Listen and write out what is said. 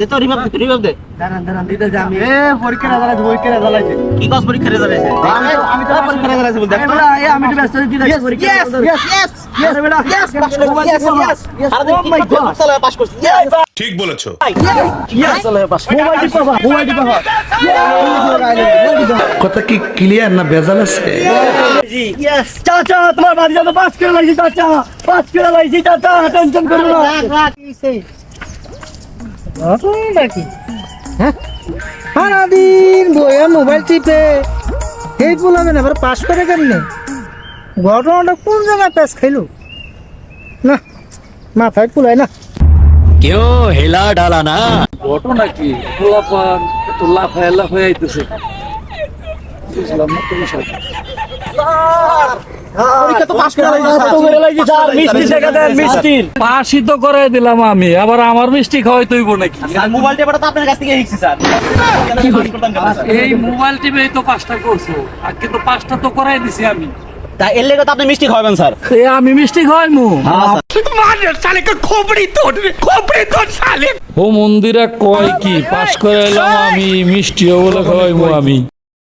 দে তো রিভাব দে রিভাব দে। দাঁড়ান দাঁড়ান দিতে যে আমি। এ পরীক্ষা রেজাল্ট পরীক্ষা রেজাল্ট কি কস পরীক্ষা রেজাল্ট আছে আমি আমি তো পরীক্ষা রেজাল্ট আছে বল দেখ এ আমি তো ব্যস্ত আছি, দিদা, পরীক্ষা ইয়েস রেজাল্ট। ইয়েস ইয়েস বেটা, yes, পাস করছি ইয়েস ইয়েস আরে my সালা পাস করছি ইয়েস ঠিক বলেছ। Mobile mobile. কথা কি ক্লিয়ার না ভেজাল আছে? চাচা তোমার বাড়ি যাব পাঁচ কিলো লাগছে চাচা। পাঁচ কিলো লাগছে চাচা টেনশন করো না। সারাদিন বইয়া মোবাইল টিপে। সেই পোলাবেন এবার পাস করে কেমনে? ঘটনাটা কোন জায়গায় প্যাস খাইলো? না মাথায় পুলাই না। ঘটনা কি পোলাপান তো লাফায় লাফায় আইতেছে। বুঝলাম না তো বিষয়টা। পরীক্ষা তো পাস করে লাগছে স্যার। মিষ্টি শেখা দেন মিষ্টির। পাশই তো করাই দিলাম আমি আবার আমার মিষ্টি খাওয়াই তৈব নাকি? স্যার মোবাইল টেপাটা তো আপনার কাছ থেকে শিখছি স্যার। কি করতাম কেন স্যার? এই মোবাইল টিপে তো পাঁচটা করছ আর কিন্তু পাঁচটা তো করাই দিছি আমি। তা এর লেগে তো আপনি মিষ্টি খাওয়াবেন স্যার। এ আমি মিষ্টি খাওয়াই মু ও মন্দিরে কয় কি? পাশ করে এলাম আমি মিষ্টিও বলে খাওয়াইমু আমি।